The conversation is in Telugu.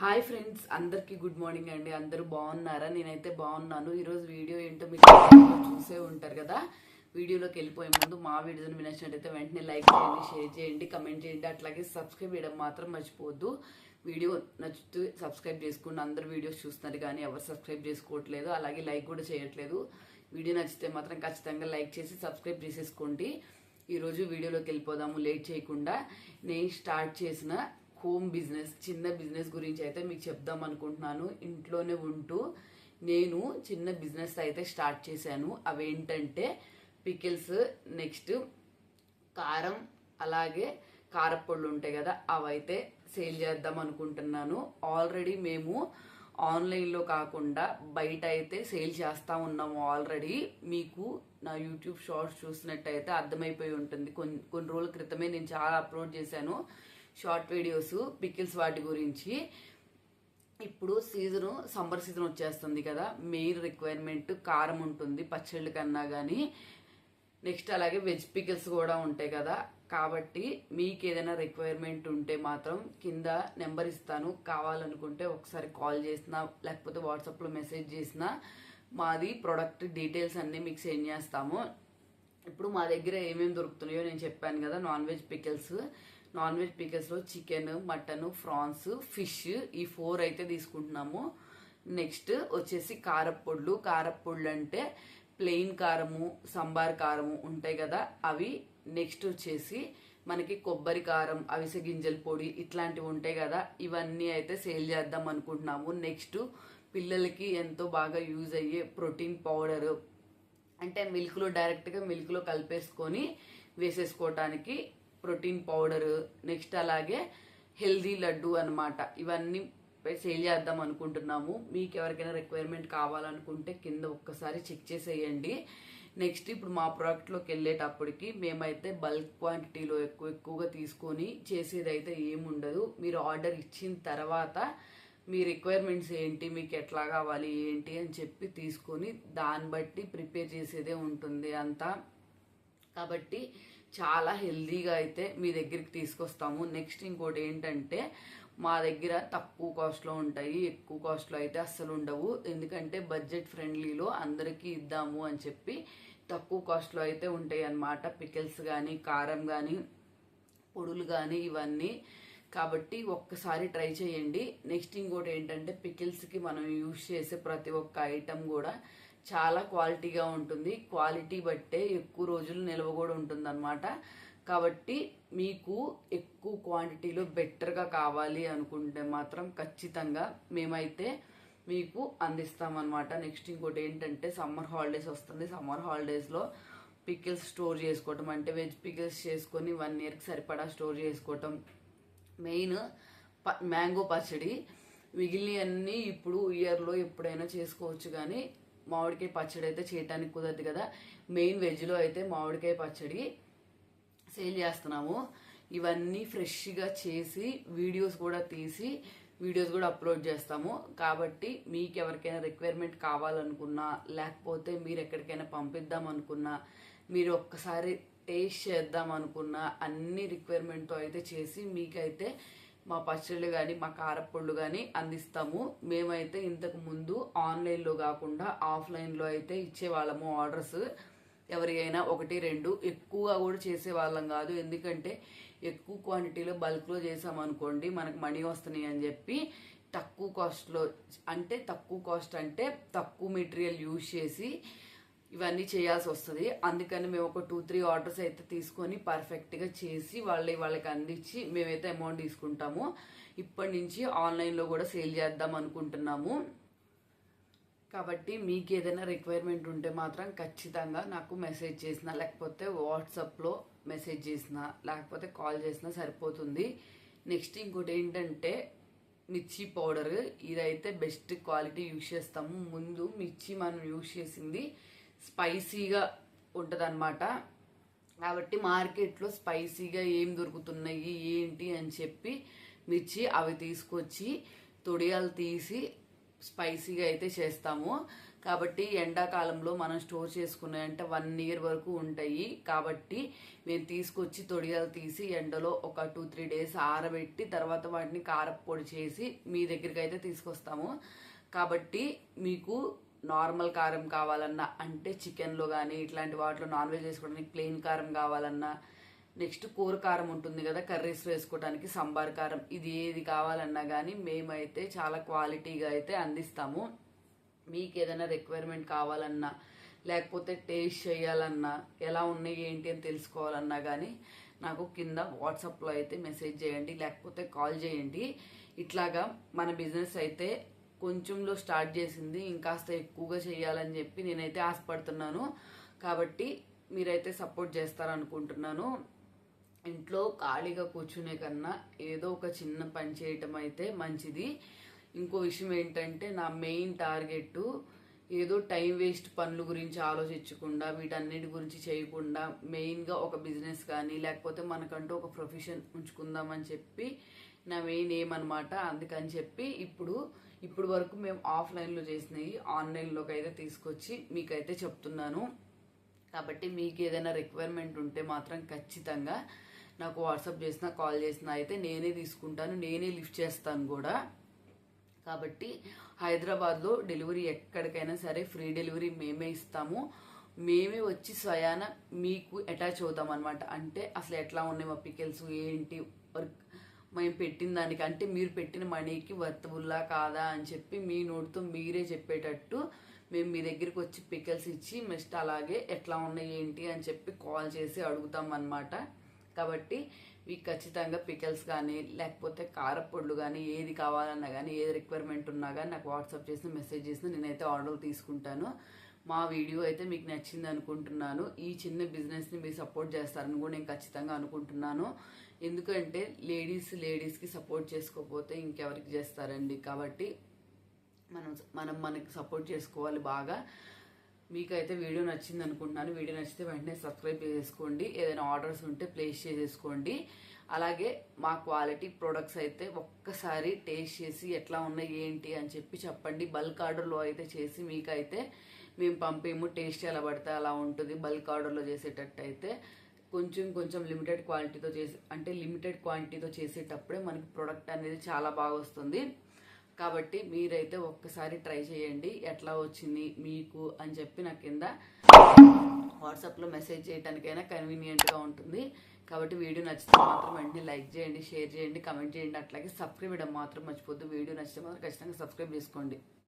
హాయ్ ఫ్రెండ్స్ అందరికీ గుడ్ మార్నింగ్ అండి. అందరూ బాగున్నారా? నేనైతే బాగున్నాను. ఈరోజు వీడియో ఏంటో మీరు చూసే ఉంటారు కదా. వీడియోలోకి వెళ్ళిపోయే ముందు మా వీడియోని మీరు నచ్చినట్టయితే వెంటనే లైక్ చేయండి షేర్ చేయండి కమెంట్ చేయండి. అట్లాగే సబ్స్క్రైబ్ చేయడం మాత్రం మర్చిపోవద్దు. వీడియో నచ్చుతూ సబ్స్క్రైబ్ చేసుకుని అందరు వీడియోస్ చూస్తున్నారు కానీ ఎవరు సబ్స్క్రైబ్ చేసుకోవట్లేదు. అలాగే లైక్ కూడా చేయట్లేదు. వీడియో నచ్చితే మాత్రం ఖచ్చితంగా లైక్ చేసి సబ్స్క్రైబ్ చేసేసుకోండి. ఈరోజు వీడియోలోకి వెళ్ళిపోదాము. లేట్ చేయకుండా నేను స్టార్ట్ చేసిన హోమ్ బిజినెస్ చిన్న బిజినెస్ గురించి అయితే మీకు చెప్దాం అనుకుంటున్నాను. ఇంట్లోనే ఉంటూ నేను చిన్న బిజినెస్ అయితే స్టార్ట్ చేశాను. అవేంటంటే పికిల్స్ నెక్స్ట్ కారం అలాగే కారపళ్ళు ఉంటాయి కదా అవైతే సేల్ చేద్దాం అనుకుంటున్నాను. ఆల్రెడీ మేము ఆన్లైన్లో కాకుండా బయట అయితే సేల్ చేస్తూ ఉన్నాము ఆల్రెడీ మీకు నా యూట్యూబ్ షార్ట్స్ చూసినట్టయితే అర్థమైపోయి ఉంటుంది. కొన్ని కొన్ని రోజుల క్రితమే నేను చాలా అప్లోడ్ చేశాను. షార్ట్ వీడియోస్ పికిల్స్ వాటి గురించి. ఇప్పుడు సీజను సమ్మర్ సీజన్ వచ్చేస్తుంది కదా మెయిన్ రిక్వైర్మెంట్ కారం ఉంటుంది పచ్చళ్ళు కన్నా కానీ నెక్స్ట్ అలాగే వెజ్ పికిల్స్ కూడా ఉంటాయి కదా కాబట్టి మీకు ఏదైనా రిక్వైర్మెంట్ ఉంటే మాత్రం కింద నెంబర్ ఇస్తాను. కావాలనుకుంటే ఒకసారి కాల్ చేసినా లేకపోతే వాట్సాప్లో మెసేజ్ చేసినా మాది ప్రోడక్ట్ డీటెయిల్స్ అన్నీ మీకు సెండ్ చేస్తాము. ఇప్పుడు మా దగ్గర ఏమేమి దొరుకుతున్నాయో నేను చెప్పాను కదా non veg pickles. Non veg పికిల్స్లో chicken mutton prawns fish ఈ ఫోర్ అయితే తీసుకుంటున్నాము. నెక్స్ట్ వచ్చేసి కారప్పొడ్లు. కారప్పొడ్లు అంటే ప్లెయిన్ కారము సంబార్ కారము ఉంటాయి కదా అవి. నెక్స్ట్ వచ్చేసి మనకి కొబ్బరి కారం అవిసె గింజల పొడి ఇట్లాంటివి ఉంటాయి కదా ఇవన్నీ అయితే సేల్ చేద్దాం అనుకుంటున్నాము. నెక్స్ట్ పిల్లలకి ఎంతో బాగా యూజ్ అయ్యే ప్రోటీన్ పౌడర్. అంటే మిల్క్లో డైరెక్ట్గా మిల్క్లో కలిపేసుకొని వేసేసుకోవటానికి ప్రోటీన్ పౌడర్ నెక్స్ట్ అలాగే హెల్దీ లడ్డు అన్నమాట. ఇవన్నీ సేల్ చేద్దాం అనుకుంటున్నాము. మీకు ఎవరికైనా రిక్వైర్మెంట్ కావాలనుకుంటే కింద ఒక్కసారి చెక్ చేసేయండి. నెక్స్ట్ ఇప్పుడు మా ప్రోడక్ట్లోకి వెళ్ళేటప్పటికి మేమైతే బల్క్ క్వాంటిటీలో ఎక్కువ ఎక్కువగా తీసుకొని చేసేదైతే ఏముండదు. మీరు ఆర్డర్ ఇచ్చిన తర్వాత మీ రిక్వైర్మెంట్స్ ఏంటి మీకు ఎట్లా కావాలి ఏంటి అని చెప్పి తీసుకొని దాన్ని బట్టి ప్రిపేర్ చేసేదే ఉంటుంది అంతా. కాబట్టి చాలా హెల్దీగా అయితే మీ దగ్గరికి తీసుకొస్తాము. నెక్స్ట్ ఇంకోటి ఏంటంటే మా దగ్గర తక్కువ కాస్ట్లో ఉంటాయి ఎక్కువ కాస్ట్లో అయితే అస్సలు ఉండవు. ఎందుకంటే బడ్జెట్ ఫ్రెండ్లీలో అందరికీ ఇద్దాము అని చెప్పి తక్కువ కాస్ట్లో అయితే ఉంటాయి అన్నమాట. పికిల్స్ కానీ కారం కానీ పొడులు కానీ ఇవన్నీ. కాబట్టి ఒక్కసారి ట్రై చేయండి. నెక్స్ట్ ఇంకోటి ఏంటంటే పికిల్స్కి మనం యూజ్ చేసే ప్రతి ఒక్క ఐటెం కూడా చాలా క్వాలిటీగా ఉంటుంది. క్వాలిటీ బట్టే ఎక్కువ రోజులు నిల్వ కూడా ఉంటుంది అనమాట కాబట్టి మీకు ఎక్కువ క్వాంటిటీలో బెటర్గా కావాలి అనుకుంటే మాత్రం ఖచ్చితంగా మేమైతే మీకు అందిస్తామన్నమాట. నెక్స్ట్ ఇంకోటి ఏంటంటే సమ్మర్ హాలిడేస్ వస్తుంది. సమ్మర్ హాలిడేస్లో పికిల్స్ స్టోర్ చేసుకోవటం అంటే వెజ్ పికిల్స్ చేసుకొని వన్ ఇయర్కి సరిపడా స్టోర్ చేసుకోవటం. మెయిన్ ప మ్యాంగో పచ్చడి మిగిలినవన్నీ ఇప్పుడు ఇయర్లో ఎప్పుడైనా చేసుకోవచ్చు. కానీ మామిడికాయ పచ్చడి అయితే చేయటానికి కుదరదు కదా. మెయిన్ వెజ్లో అయితే మామిడికాయ పచ్చడి సేల్ చేస్తున్నాము. ఇవన్నీ ఫ్రెష్గా చేసి వీడియోస్ కూడా తీసి వీడియోస్ కూడా అప్లోడ్ చేస్తాము. కాబట్టి మీకు ఎవరికైనా రిక్వైర్మెంట్ కావాలనుకున్నా లేకపోతే మీరు ఎక్కడికైనా పంపిద్దాం అనుకున్నా మీరు ఒక్కసారి టేస్ట్ చేద్దాం అనుకున్నా అన్ని రిక్వైర్మెంట్తో అయితే చేసి మీకైతే మా పచ్చళ్ళు కానీ మా కారప్పళ్ళు కానీ అందిస్తాము. మేమైతే ఇంతకు ముందు ఆన్లైన్లో కాకుండా ఆఫ్లైన్లో అయితే ఇచ్చేవాళ్ళము ఆర్డర్స్. ఎవరికైనా ఒకటి రెండు ఎక్కువగా కూడా చేసేవాళ్ళం కాదు. ఎందుకంటే ఎక్కువ క్వాంటిటీలో బల్క్లో చేసామనుకోండి మనకు మనీ వస్తున్నాయి అని చెప్పి తక్కువ కాస్ట్లో అంటే తక్కువ కాస్ట్ అంటే తక్కువ మెటీరియల్ యూజ్ చేసి ఇవన్నీ చేయాల్సి వస్తుంది. అందుకని మేము ఒక టూ త్రీ ఆర్డర్స్ అయితే తీసుకొని పర్ఫెక్ట్గా చేసి వాళ్ళ వాళ్ళకి అందించి మేమైతే అమౌంట్ తీసుకుంటాము. ఇప్పటి నుంచి ఆన్లైన్లో కూడా సేల్ చేద్దాం అనుకుంటున్నాము. కాబట్టి మీకు ఏదైనా రిక్వైర్మెంట్ ఉంటే మాత్రం ఖచ్చితంగా నాకు మెసేజ్ చేసిన లేకపోతే వాట్సాప్లో మెసేజ్ చేసిన లేకపోతే కాల్ చేసినా సరిపోతుంది. నెక్స్ట్ ఇంకోటి ఏంటంటే మిర్చి పౌడర్ ఇదైతే బెస్ట్ క్వాలిటీ యూజ్ చేస్తాము. ముందు మిర్చి మనం యూజ్ చేసింది స్పైసీగా ఉంటుందన్నమాట. కాబట్టి మార్కెట్లో స్పైసీగా ఏం దొరుకుతున్నాయి ఏంటి అని చెప్పి మిర్చి అవి తీసుకొచ్చి తొడియాలు తీసి స్పైసీగా అయితే చేస్తాము. కాబట్టి ఎండాకాలంలో మనం స్టోర్ చేసుకున్నాయంటే వన్ ఇయర్ వరకు ఉంటాయి. కాబట్టి మేము తీసుకొచ్చి తొడియాలు తీసి ఎండలో ఒక టూ త్రీ డేస్ ఆరబెట్టి తర్వాత వాటిని కారపొడి చేసి మీ దగ్గరికి అయితే తీసుకొస్తాము. కాబట్టి మీకు నార్మల్ కారం కావాలన్నా అంటే చికెన్లో కానీ ఇట్లాంటి వాటిలో నాన్ వెజ్ వేసుకోవడానికి ప్లెయిన్ కారం కావాలన్నా నెక్స్ట్ కూర కారం ఉంటుంది కదా కర్రీస్ వేసుకోవడానికి సంబార్ కారం ఇది ఏది కావాలన్నా కానీ మేమైతే చాలా క్వాలిటీగా అయితే అందిస్తాము. మీకు ఏదైనా రిక్వైర్మెంట్ కావాలన్నా లేకపోతే టేస్ట్ చేయాలన్నా ఎలా ఉన్నాయి ఏంటి అని తెలుసుకోవాలన్నా కానీ నాకు కింద వాట్సాప్లో అయితే మెసేజ్ చేయండి లేకపోతే కాల్ చేయండి. ఇట్లాగా మన బిజినెస్ అయితే కొంచెంలో స్టార్ట్ చేసింది. ఇంకాస్త ఎక్కువగా చేయాలని చెప్పి నేనైతే ఆశపడుతున్నాను. కాబట్టి మీరైతే సపోర్ట్ చేస్తారనుకుంటున్నాను. ఇంట్లో ఖాళీగా కూర్చునే కన్నా ఏదో ఒక చిన్న పని చేయటం అయితే మంచిది. ఇంకో విషయం ఏంటంటే నా మెయిన్ టార్గెట్ ఏదో టైం వేస్ట్ పనుల గురించి ఆలోచించకుండా వీటన్నిటి గురించి చేయకుండా మెయిన్గా ఒక బిజినెస్ కానీ లేకపోతే మనకంటూ ఒక ప్రొఫెషన్ ఉంచుకుందామని చెప్పి నా మెయిన్ ఏమనమాట? అందుకని చెప్పి ఇప్పుడు ఇప్పుడు వరకు మేము ఆఫ్లైన్లో చేసినవి ఆన్లైన్లోకి అయితే తీసుకొచ్చి మీకైతే చెప్తున్నాను. కాబట్టి మీకు ఏదైనా రిక్వైర్మెంట్ ఉంటే మాత్రం ఖచ్చితంగా నాకు వాట్సాప్ చేసినా కాల్ చేసినా అయితే నేనే తీసుకుంటాను నేనే లిఫ్ట్ చేస్తాను కూడా. కాబట్టి హైదరాబాద్లో డెలివరీ ఎక్కడికైనా సరే ఫ్రీ డెలివరీ మేమే ఇస్తాము. మేమే వచ్చి స్వయాన మీకు అటాచ్ అవుతాం అనమాట అంటే అసలు ఎట్లా ఉన్నాయి మా పికెల్స్ ఏంటి వర్క్ మేము పెట్టిన దానికంటే మీరు పెట్టిన మనీకి వర్తబుల్లా కాదా అని చెప్పి మీ నోటితో మీరే చెప్పేటట్టు మేము మీ దగ్గరికి వచ్చి పికల్స్ ఇచ్చి నెక్స్ట్ అలాగే ఎట్లా ఉన్నాయి ఏంటి? అని చెప్పి కాల్ చేసి అడుగుతాం అనమాట కాబట్టి మీకు ఖచ్చితంగా పికల్స్ కానీ లేకపోతే కారపొడులు కానీ ఏది కావాలన్నా కానీ ఏది రిక్వైర్మెంట్ ఉన్నా కానీ నాకు వాట్సాప్ చేసిన మెసేజ్ చేసిన నేనైతే ఆర్డర్ తీసుకుంటాను. మా వీడియో అయితే మీకు నచ్చింది అనుకుంటున్నాను. ఈ చిన్న బిజినెస్ని మీరు సపోర్ట్ చేస్తారని కూడా నేను ఖచ్చితంగా అనుకుంటున్నాను. ఎందుకంటే లేడీస్ లేడీస్కి సపోర్ట్ చేసుకోకపోతే ఇంకెవరికి చేస్తారండి? కాబట్టి మనం మనం మనకి సపోర్ట్ చేసుకోవాలి బాగా. మీకైతే వీడియో నచ్చింది అనుకుంటున్నాను. వీడియో నచ్చితే వెంటనే సబ్స్క్రైబ్ చేసుకోండి. ఏదైనా ఆర్డర్స్ ఉంటే ప్లేస్ చేసేసుకోండి. అలాగే మా క్వాలిటీ ప్రొడక్ట్స్ అయితే ఒక్కసారి టేస్ట్ చేసి ఎట్లా ఉన్నాయి ఏంటి అని చెప్పి చెప్పండి. బల్క్ ఆర్డర్లో అయితే చేసి మీకైతే మేము పంపేము. టేస్ట్ ఎలా పడితే అలా ఉంటుంది. బల్క్ ఆర్డర్లో చేసేటట్టు అయితే కొంచెం కొంచెం లిమిటెడ్ క్వాలిటీతో చేసి అంటే లిమిటెడ్ క్వాంటిటీతో చేసేటప్పుడే మనకి ప్రొడక్ట్ అనేది చాలా బాగా వస్తుంది. కాబట్టి మీరైతే ఒక్కసారి ట్రై చేయండి. ఎట్లా వచ్చింది మీకు అని చెప్పి నా కింద వాట్సాప్లో మెసేజ్ చేయడానికైనా కన్వీనియంట్గా ఉంటుంది. కాబట్టి వీడియో నచ్చితే మాత్రం వెంటనే లైక్ చేయండి షేర్ చేయండి కమెంట్ చేయండి. అట్లాగే సబ్స్క్రైబ్ ఇవ్వడం మాత్రం మర్చిపోద్దు వీడియో నచ్చితే మాత్రం ఖచ్చితంగా సబ్స్క్రైబ్ చేసుకోండి.